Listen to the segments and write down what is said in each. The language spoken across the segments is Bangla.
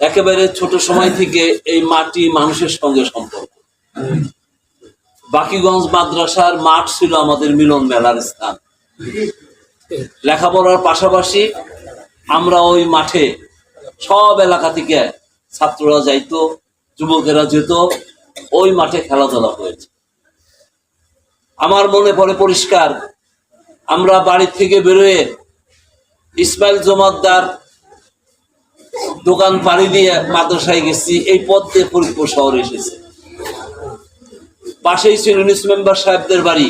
একেবারে ছোট সময় থেকে এই মাটি মানুষের সঙ্গে সম্পর্ক। বাকিগঞ্জ মাদ্রাসার মাঠ ছিল আমাদের মিলন মেলার স্থান। লেখাপড়ার পাশাপাশি আমরা ওই মাঠে সব এলাকা থেকে ছাত্ররা যাইতো, যুবকেরা যেত, ওই মাঠে খেলাধুলা হয়েছে। আমার মনে পড়ে পরিষ্কার, আমরা বাড়ি থেকে বেরোয় ইসমাইল জমাদ্দার দোকান পাড়ি দিয়ে মাদ্রাসায় গেছি, এই পথ দিয়ে ফরিদপুর শহরে এসেছে। পাশেই ছিল ইউনিস মেম্বার সাহেবদের বাড়ি।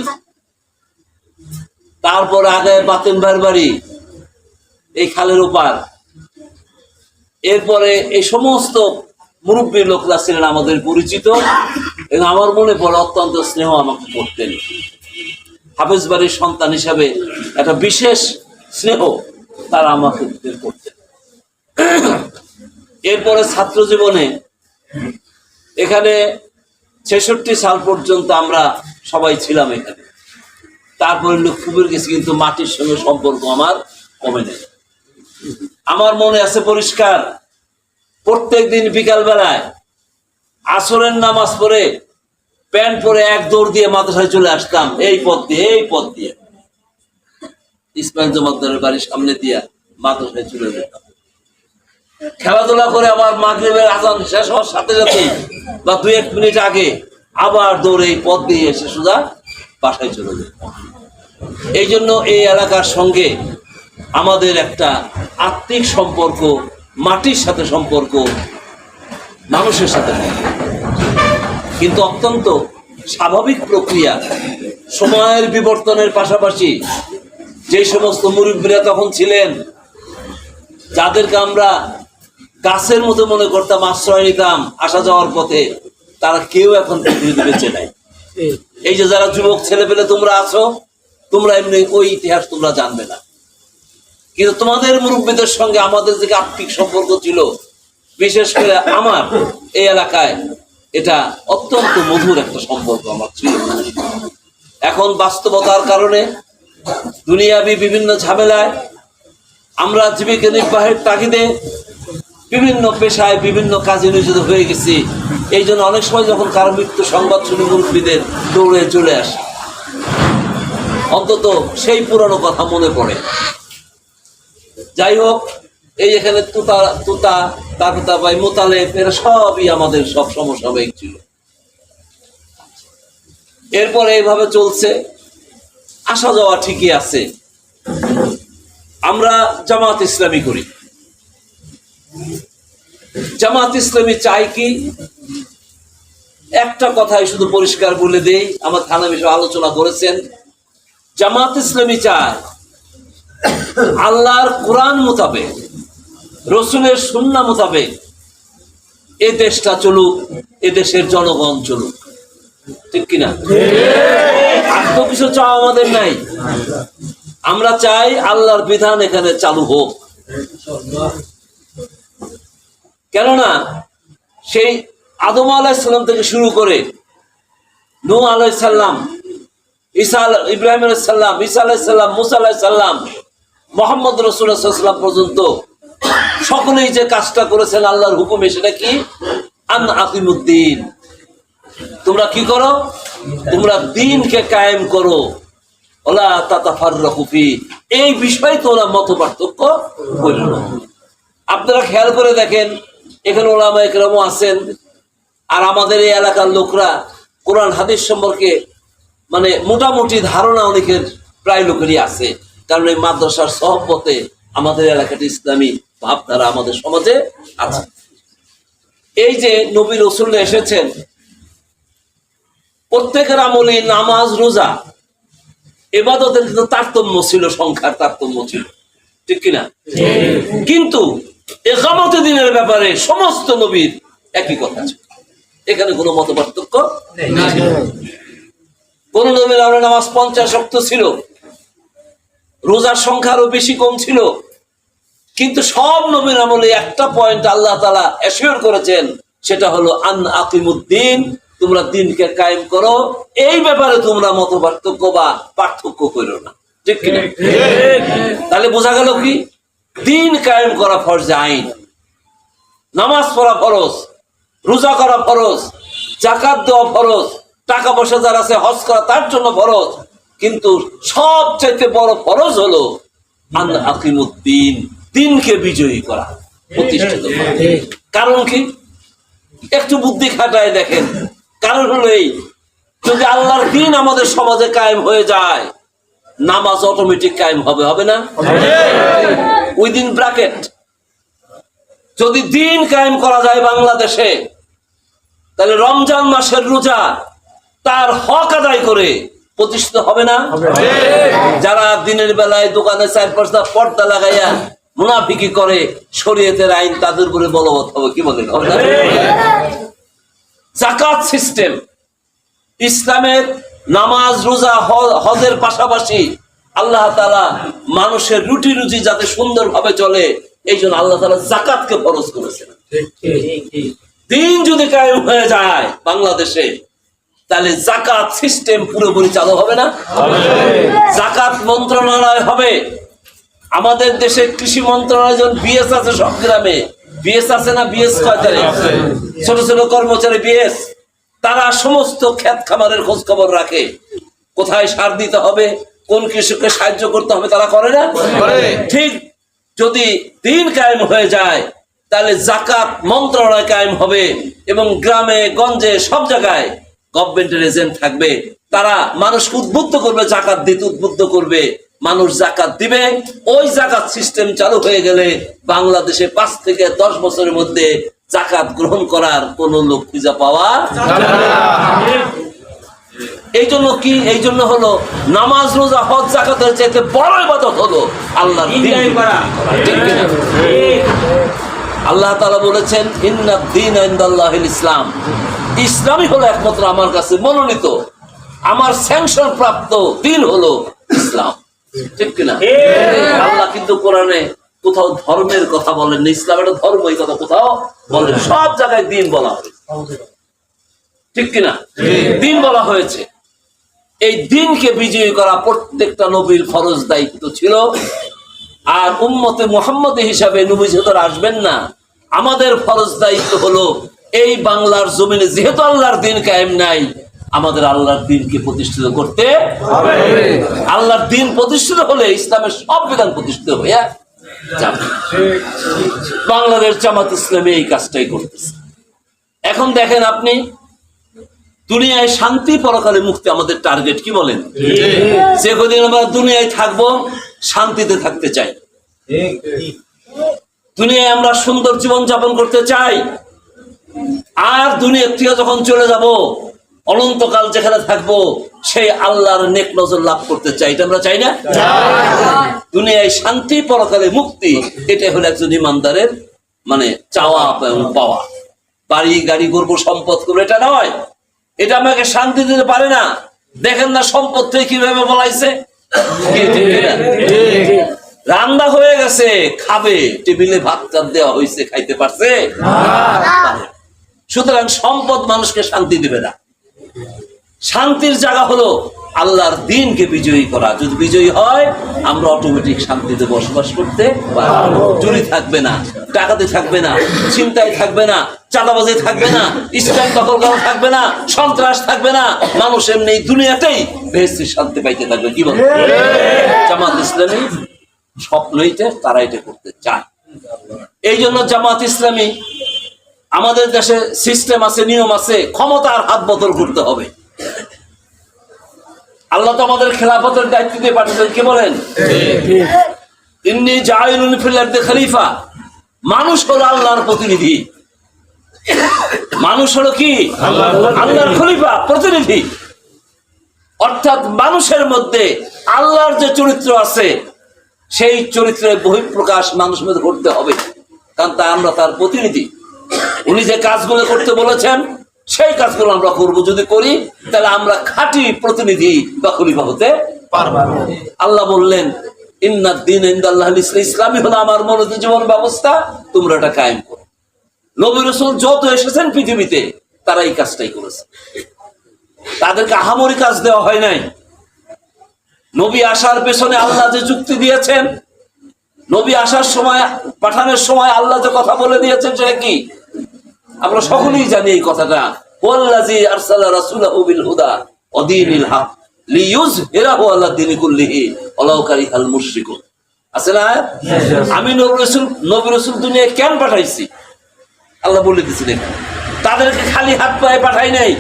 তারপর আগে বাতেন ভাইয়ের বাড়ি, এই খালের ওপার। এরপরে এই সমস্ত মুরব্বী লোকরা ছিলেন আমাদের পরিচিত, এবং আমার মনে পড়ে অত্যন্ত স্নেহ আমাকে করতেন। হাফেজ বাড়ির সন্তান হিসাবে একটা বিশেষ স্নেহ তারা আমাকে করতেন। এরপরে ছাত্র জীবনে এখানে ছেষট্টি সাল পর্যন্ত আমরা সবাই ছিলাম এখানে। তারপরে লক্ষ্মীপুর গেছি, কিন্তু মাটির সঙ্গে সম্পর্ক আমার কমে নেই। আমার মনে আছে পরিষ্কার প্রত্যেক দিন বিকাল বেলায় আসরের নামাজ পড়ে প্যান্ট পরে এক দৌড় দিয়ে মাদ্রাসায় চলে আসতাম, এই পথ দিয়ে, এই পথ দিয়ে। ইসমাইল জমাদ্দারের বাড়ির সামনে দিয়ে মাদ্রাসায় চলে যেতাম। খেলাধুলা করে আবার মাগরিবের আজান শেষ হওয়ার সাথে সাথে বা দু এক মিনিট আগে আবার দৌড়ে এই পথ দিয়ে এসে সুদা বাসায় চলে যেতাম এই জন্য এই এলাকার সঙ্গে আমাদের একটা আত্মিক সম্পর্ক, মাটির সাথে সম্পর্ক, মানুষের সাথে কিন্তু অত্যন্ত স্বাভাবিক প্রক্রিয়া সময়ের বিবর্তনের পাশাপাশি যে সমস্ত মুরব্বীরা তখন ছিলেন, যাদেরকে আমরা গাছের মতো মনে করতাম আশ্রয় নিতাম, আসা যাওয়ার পথে। তারা কেউ এখন পৃথিবীতে বেঁচে নাই। এই যে যারা যুবক ছেলে পেলে তোমরা আছো, তোমরা এমনি ওই ইতিহাস তোমরা জানবে না। কিন্তু তোমাদের মুরব্বীদের সঙ্গে আমাদের যে আত্মিক সম্পর্ক ছিল, বিশেষ করে আমার এই এলাকায়, এটা অত্যন্ত মধুর একটা সম্পর্ক আমার ছিল। এখন বাস্তবতার কারণে দুনিয়াবি বিভিন্ন ঝামেলায় আমরা জীবিকা নির্বাহের তাগিদে বিভিন্ন পেশায় বিভিন্ন কাজে নিয়োজিত হয়ে গেছি। এই জন্য অনেক সময় যখন কারও মৃত্যু সংবাদ শুনে মুরব্বীদের দৌড়ে চলে আসে, অন্তত সেই পুরানো কথা মনে পড়ে। যাই হোক, এই এখানে তুতা তুতা তারপর ভাই, মোতালেব, এরা সবই আমাদের সব সমসাময়িক ছিল এরপরে এইভাবে চলছে, আসা যাওয়া ঠিকই আছে। আমরা জামাত ইসলামী করি। জামাত ইসলামী চাই কি? একটা কথাই শুধু পরিষ্কার বলে দেই, আমার থানা বিষয়ে আলোচনা করেছেন। জামাত ইসলামী চায় আল্লাহর কোরআন মোতাবেক, রসুলের সুন্না মোতাবেক এ দেশটা চলুক, এ দেশের জনগণ চলুক। ঠিক কিনা আর তো কিছু চাওয়া আমাদের নাই। আমরা চাই আল্লাহর বিধান এখানে চালু হোক। কেননা সেই আদম আলাইসাল্লাম থেকে শুরু করে নূ আলাইসাল্লাম আল- ইব্রাহিম আলাইসাল্লাম ঈসা আলাইসাল্লাম মুসা আলাইসাল্লাম মোহাম্মদ রসুল্লাহাম পর্যন্ত সকলেই যে কাজটা করেছেন আল্লাহর হুকুমে সেটা কি? আন আকিমুদ্দিন। তোমরা কি করো? তোমরা দিনকে কায়েম করো। ওলা তাতাফার রকুফি এই বিষয়ে তোমরা মত পার্থক্য করিল। আপনারা খেয়াল করে দেখেন এখানে ওলামা একরামও আছেন। আর আমাদের এই এলাকার লোকরা কোরআন হাদিস সম্পর্কে মানে মোটামুটি ধারণা অনেকের প্রায় লোকেরই আছে। কারণ এই মাদ্রাসার সহপতে আমাদের এলাকাটি ইসলামী ভাবধারা আমাদের সমাজে আছে। এই যে নবী রসুল এসেছেন প্রত্যেকের আমলে নামাজ রোজা এবাদতের কিন্তু তারতম্য ছিল সংখ্যার তারতম্য ছিল। ঠিক কিনা? কিন্তু একামতে দিনের ব্যাপারে সমস্ত নবীর একই কথা ছিল এখানে কোনো মত পার্থক্য কোন নবীর আমরা নামাজ পঞ্চাশ শক্ত ছিল। রোজার সংখ্যা আরও বেশি কম ছিল। কিন্তু সব নবীর আমলে একটা পয়েন্ট আল্লাহ তালা অ্যাসিওর করেছেন সেটা হলো আন আকিমুদ্দিন তোমরা দিনকে কায়েম করো। এই ব্যাপারে তোমরা মত পার্থক্য বা পার্থক্য করো না। ঠিক কিনা? তাহলে বোঝা গেল কি? দিন কায়েম করা ফরজে আইন। নামাজ পড়া ফরজ, রোজা করা ফরজ জাকাত দেওয়া ফরজ, টাকা পয়সা যার আছে হজ করা তার জন্য ফরজ। কিন্তু সবচাইতে বড় ফরজ হলো আকিমুদ্দিন, দিনকে বিজয়ী করা, প্রতিষ্ঠিত করা। কারণ কি? একটু বুদ্ধি খাটায় দেখেন। কারণ হলো এই, যদি আল্লাহর দিন আমাদের সমাজে কায়েম হয়ে যায়, নামাজ অটোমেটিক কায়েম হবে হবে না? উইদিন ব্র্যাকেট যদি দিন কায়েম করা যায় বাংলাদেশে তাহলে রমজান মাসের রোজা তার হক আদায় করে প্রতিষ্ঠিত হবে না? যারা দিনের বেলায় দোকানে চার পাঁচটা পর্দা লাগাইয়া মুনাফিকি করে শরীয়তের আইন তাদের উপরে বলবৎ হবে কি না? জাকাত সিস্টেম ইসলামের নামাজ রোজা হজের পাশাপাশি আল্লাহ তালা মানুষের রুটি রুজি যাতে সুন্দরভাবে চলে এই জন্য আল্লাহ তালা জাকাতকে ফরজ করেছেন। দিন যদি কায়েম হয়ে যায় বাংলাদেশে তাহলে জাকাত সিস্টেম পুরোপুরি চালু হবে না? জাকাত মন্ত্রণালয় হবে। আমাদের দেশে কৃষি মন্ত্রণালয় যেমন বিএস আছে সব গ্রামে বিএস আছে না বিএস কয় তারিখ? ছোট ছোট কর্মচারী বিএস তারা সমস্ত ক্ষেত খামারের খোঁজ খবর রাখে। কোথায় সার দিতে হবে? কোন কৃষককে সাহায্য করতে হবে তারা করে না? ঠিক যদি দিন কায়েম হয়ে যায় তাহলে জাকাত মন্ত্রণালয় কায়েম হবে এবং গ্রামে গঞ্জে সব জায়গায় গভর্নমেন্টের এজেন্ট থাকবে। তারা মানুষকে উদ্বুদ্ধ করবে জাকাত দিতে উদ্বুদ্ধ করবে। মানুষ জাকাত দিবে। ওই জাকাত সিস্টেম চালু হয়ে গেলে বাংলাদেশে পাঁচ থেকে দশ বছরের মধ্যে জাকাত গ্রহণ করার কোন লোক খুঁজে পাওয়া এই জন্য কি? এই জন্য হলো নামাজ রোজা হজ জাকাতের চাইতে বড় ইবাদত হলো আল্লাহ আল্লাহ তাআলা বলেছেন ইসলাম। ইসলামই হলো একমাত্র আমার কাছে মনোনীত। আমার স্যাংশন প্রাপ্ত দিন হলো ইসলাম। ঠিক কিনা আল্লাহ কিন্তু কোরআনে কোথাও ধর্মের কথা বলেন না ইসলাম একটা ধর্ম এই কথা কোথাও বলেন সব জায়গায় দিন বলা হয়েছে। ঠিক কিনা দিন বলা হয়েছে। এই দিনকে বিজয়ী করা প্রত্যেকটা নবীর ফরজ দায়িত্ব ছিল। আর উম্মতে মোহাম্মদ হিসাবে নবী যেহেতু আসবেন না আমাদের ফরজ দায়িত্ব হলো এই বাংলার জমিনে যেহেতু আল্লাহর দিন কায়েম নাই আমাদের আল্লাহর দিনকে প্রতিষ্ঠিত করতে আল্লাহর দিন প্রতিষ্ঠিত হলে ইসলামের সব বিধান প্রতিষ্ঠিত হইয়া যাবে। বাংলাদেশ জামাত ইসলামী এই কাজটাই করতেছে। এখন দেখেন আপনি দুনিয়ায় শান্তি পরকালে মুক্তি আমাদের টার্গেট কি বলেন? যে কদিন আমরা দুনিয়ায় থাকব শান্তিতে থাকতে চাই। দুনিয়ায় আমরা সুন্দর জীবন যাপন করতে চাই। আর দুনিয়ার থেকে যখন চলে যাব অনন্তকাল যেখানে থাকব সেই আল্লাহর নেক নজর লাভ করতে চাই। এটা আমরা চাই না? দুনিয়ায় শান্তি পরকালে মুক্তি এটা হলো একজন ইমানদারের মানে চাওয়া এবং পাওয়া। বাড়ি গাড়ি করব সম্পদ করব এটা নয়। এটা আমাকে শান্তি দিতে পারে না। দেখেন না সম্পদ থেকে কীভাবে বলাইছে। রান্না হয়ে গেছে, খাবে, টেবিলে ভাত চাপ দেওয়া হয়েছে খাইতে পারছে? সুতরাং সম্পদ মানুষকে শান্তি দিবে না। শান্তির জায়গা হলো আল্লাহর দিনকে বিজয়ী করা। যদি বিজয়ী হয়, আমরা অটোমেটিক শান্তিতে বসবাস করতে পারব। চুরি থাকবে না, ডাকাতি থাকবে না চিন্তায় থাকবে না, চাঁদাবাজি থাকবে না, ইসলাম দখল করা থাকবে না, সন্ত্রাস থাকবে না। মানুষ এমনি দুনিয়াতেই বেশি শান্তি পাইতে থাকবে। কি বল জামাত ইসলামী স্বপ্ন এইটা, তারা এটা করতে চায়। এই জন্য জামাত ইসলামী, আমাদের দেশে সিস্টেম আছে, নিয়ম আছে, ক্ষমতার হাত বদল করতে হবে। আল্লাহ তো আমাদের খেলাফতের দায়িত্ব দিয়ে পাঠিয়েছেন। কি বলেন? খলিফা। মানুষ হলো আল্লাহর প্রতিনিধি। মানুষ হলো কি? আল্লাহর খলিফা প্রতিনিধি। অর্থাৎ মানুষের মধ্যে আল্লাহর যে চরিত্র আছে সেই চরিত্রের বহিঃপ্রকাশ মানুষের মধ্যে করতে হবে। কারণ তা আমরা তার প্রতিনিধি। উনি যে কাজগুলো করতে বলেছেন সেই কাজগুলো আমরা করব। যদি করি, তাহলে আমরা খাঁটি প্রতিনিধি বা খলিফা হতে পারব। আল্লাহ বললেন ইন্দাল্লাহ ইসলামী হলো আমার জীবন ব্যবস্থা, তোমরা এটা কায়েম করো। যত এসেছেন পৃথিবীতে, তারা এই কাজটাই করেছে। তাদেরকে আহামরি কাজ দেওয়া হয় নাই। নবী আসার পেছনে আল্লাহ যে যুক্তি দিয়েছেন, নবী আসার সময়, পাঠানোর সময় আল্লাহ যে কথা বলে দিয়েছেন, সেটা কি? আমরা সকলেই জানি এই কথাটা। কেন পাঠাইছি? আল্লাহ বলে। তাদেরকে খালি হাত পায়ে নাই।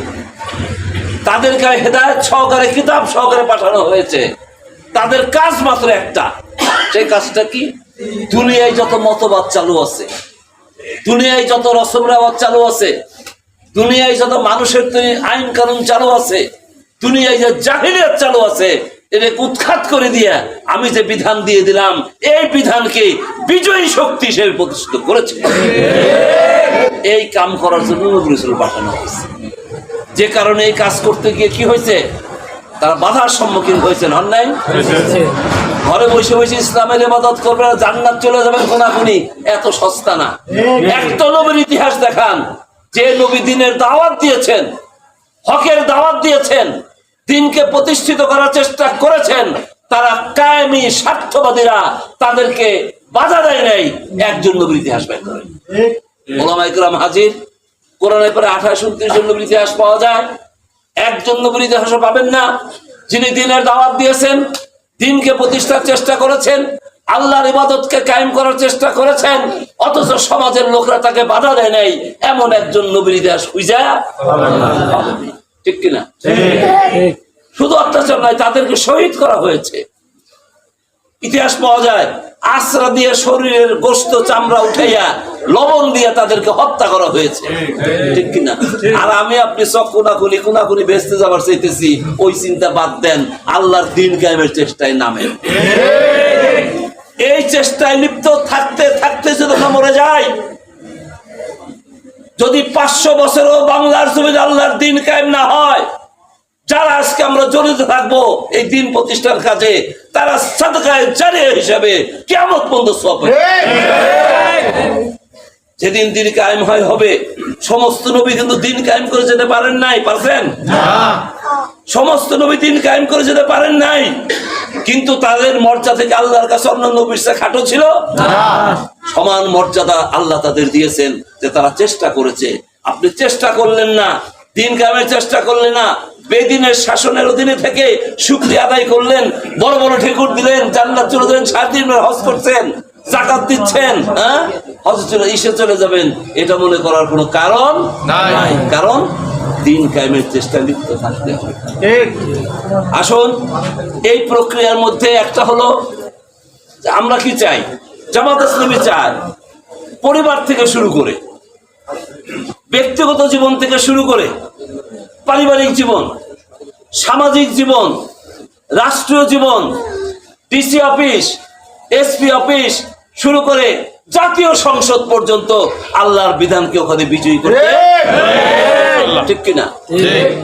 তাদেরকে হেদায়ত সহকারে, কিতাব সহকারে পাঠানো হয়েছে। তাদের কাজ মাত্র একটা। সেই কাজটা কি? দুনিয়ায় যত মতবাদ চালু আছে দুনিয়ায় যত রসম রেওয়াজ চালু আছে, দুনিয়ায় যত মানুষের আইন কানুন চালু আছে, দুনিয়ায় যে জাহিলিয়াত চালু আছে এটা উৎখাত করে দিয়ে আমি যে বিধান দিয়ে দিলাম, এই বিধানকে বিজয়ী শক্তি হিসেবে প্রতিষ্ঠিত করেছে। এই কাম করার জন্য নবী রাসূল পাঠানো হয়েছে। যে কারণে এই কাজ করতে গিয়ে কি হয়েছে? তারা বাধার সম্মুখীন হয়েছেন নাই? ঘরে বসে বসে ইসলামের ইবাদত করবে জান্নাত চলে যাবেন কোনাকুনি এত সস্তা না। একটা নবীর ইতিহাস দেখান। যে নবী দিনের দাওয়াত দিয়েছেন হকের দাওয়াত দিয়েছেন দিনকে প্রতিষ্ঠিত করার চেষ্টা করেছেন তারা কায়েমি স্বার্থবাদীরা তাদেরকে বাধা দেয় নাই। একজন নবীর ইতিহাস বের করেন। ওলামা ইকরাম হাজির। কোরআনের পরে আঠাশ উনত্রিশ জন নবীর ইতিহাস পাওয়া যায়। একজন নবীর ইতিহাসও পাবেন না। যিনি দিনের দাওয়াত দিয়েছেন দিনকে প্রতিষ্ঠার চেষ্টা করেছেন আল্লাহর ইবাদতকে কায়েম করার চেষ্টা করেছেন অথচ সমাজের লোকরা তাকে বাধা দেয় নাই এমন একজন নবীর ইতিহাস হুইজা। ঠিক কিনা? শুধু অত্যাচার নয় তাদেরকে শহীদ করা হয়েছে। ইতিহাস পাওয়া যায়, আশ্রা দিয়ে শরীরের গোস্ত, চামড়া উঠাইয়া লবণ দিয়ে তাদেরকে হত্যা করা হয়েছে। ঠিক কিনা? আর আমি আপনি সব কোনাকুনি কোনাকুনি বেচতে যাবার চাইতেছি, ওই চিন্তা বাদ দেন, আল্লাহর দিন কায়েমের চেষ্টায় নামেন এই চেষ্টায় লিপ্ত থাকতে থাকতে যদি আমরা মরে যায় যদি পাঁচশো বছরও বাংলার জমিন আল্লাহর দিন কায়েম না হয় যারা আজকে আমরা জড়িত থাকব এই দিন প্রতিষ্ঠার কাজে তারা সাদকায় জারিয়া হিসাবে কেমন পর্যন্ত সব যেদিন দিন কায়েম হয় হবে। সমস্ত নবী কিন্তু দিন কায়েম করে যেতে পারেন নাই পারছেন? সমস্ত নবী দিন কায়েম করে যেতে পারেন নাই। কিন্তু তাদের মর্যাদা থেকে আল্লাহর কাছে অন্য নবীর খাটো ছিল? সমান মর্যাদা আল্লাহ তাদের দিয়েছেন যে তারা চেষ্টা করেছে। আপনি চেষ্টা করলেন না দিন কামের চেষ্টা করলেন না বেদিনের শাসনের অধীনে থেকে শুক্রিয়া আদায় করলেন বড় বড় ঠেকুর দিলেন জান্নাত চলে দিলেন সাত দিন হজ করছেন জাকাত দিচ্ছেন হ্যাঁ? হজ চলে ইসে চলে যাবেন এটা মনে করার কোনো কারণ? নাই। কারণ দিন কায়েমের চেষ্টা লিপ্ত থাকতে হবে। আসুন এই প্রক্রিয়ার মধ্যে একটা হলো আমরা কি চাই? জামাত ইসলামী চাই পরিবার থেকে শুরু করে ব্যক্তিগত জীবন থেকে শুরু করে পারিবারিক জীবন, সামাজিক জীবন, রাষ্ট্রীয় জীবন ডিসি অফিস এসপি অফিস শুরু করে জাতীয় সংসদ পর্যন্ত আল্লাহর বিধানকে ওখানে বিজয়ী করতে। ঠিক কিনা?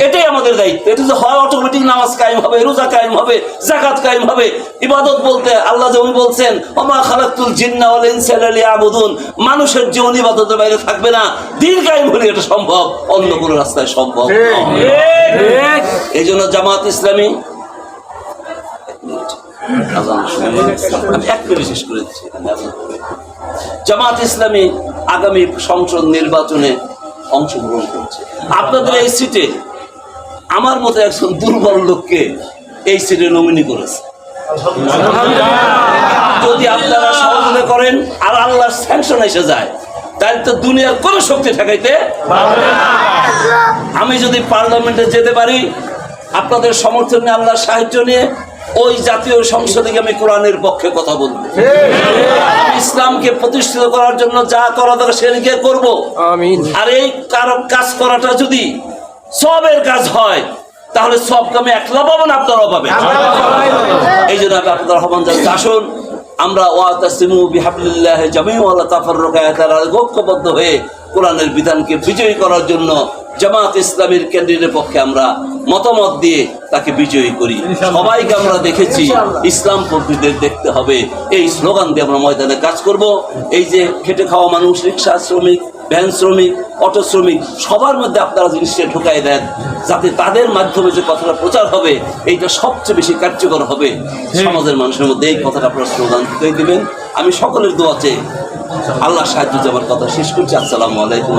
এটাই আমাদের দায়িত্ব। এটা যে হয় অটোমেটিক নামাজ কায়েম হবে রোজা কায়েম হবে জাকাত কায়েম হবে ইবাদত বলতে আল্লাহ যেমন বলছেন ওমা খালাকুল জিন্না ওয়াল ইনসা ইল্লা লিয়াবুদুন। মানুষের জীবন ইবাদতের বাইরে থাকবে না। দিন কায়েম হলে এটা সম্ভব অন্য কোনো রাস্তায় সম্ভব। এই জন্য জামাত ইসলামী আজান শুনে আমি এক মিনিট শেষ করে দিচ্ছি। এখানে আজান হবে। জামাত ইসলামী আগামী সংসদ নির্বাচনে অংশগ্রহণ করছে। আপনাদের এই সিটে আমার মতো একজন দুর্বল লোককে এই সিটে নমিনি করেছে। যদি আপনারা সহযোগিতা করেন আর আল্লাহর স্যাংশন এসে যায়, তাহলে তো দুনিয়ার কোনো শক্তি ঠেকাইতে আমি যদি পার্লামেন্টে যেতে পারি, আপনাদের সমর্থন নিয়ে, আল্লাহর সাহায্য নিয়ে ওই জাতীয় সংসদে গিয়ে আমি কোরআনের পক্ষে কথা বলব। ইসলামকে প্রতিষ্ঠিত করার জন্য যা করা দরকার সেদিকে করব। আর এই কারও কাজ করাটা যদি সবের কাজ হয় তাহলে সব কামে একলা পাবেন আপনারাও পাবেন। এই জন্য আমি আপনাদের আহ্বান জানাচ্ছি আসুন আমরা ওয়াতাসিমু বিহাবলিল্লাহ জামিউ আল্লাহ তাফাররুকা তারা ঐক্যবদ্ধ হয়ে কোরআনের বিধানকে বিজয়ী করার জন্য জামাত ইসলামের কেন্দ্রের পক্ষে আমরা মতামত দিয়ে তাকে বিজয়ী করি। সবাইকে আমরা দেখেছি ইসলাম পদ্ধতিদের দেখতে হবে। এই স্লোগান দিয়ে আমরা ময়দানে কাজ করব। এই যে খেটে খাওয়া মানুষ রিক্সা শ্রমিক ভ্যান শ্রমিক অটো শ্রমিক সবার মধ্যে আপনারা জিনিসটা ঢুকাই দেন যাতে তাদের মাধ্যমে যে কথাটা প্রচার হবে এইটা সবচেয়ে বেশি কার্যকর হবে। সমাজের মানুষের মধ্যে এই কথাটা আপনারা স্লোগান ঢুকাই দিবেন। আমি সকলের দোয়াতে আল্লাহ সাহায্য যাবার কথা শেষ করছি। আসসালামু আলাইকুম।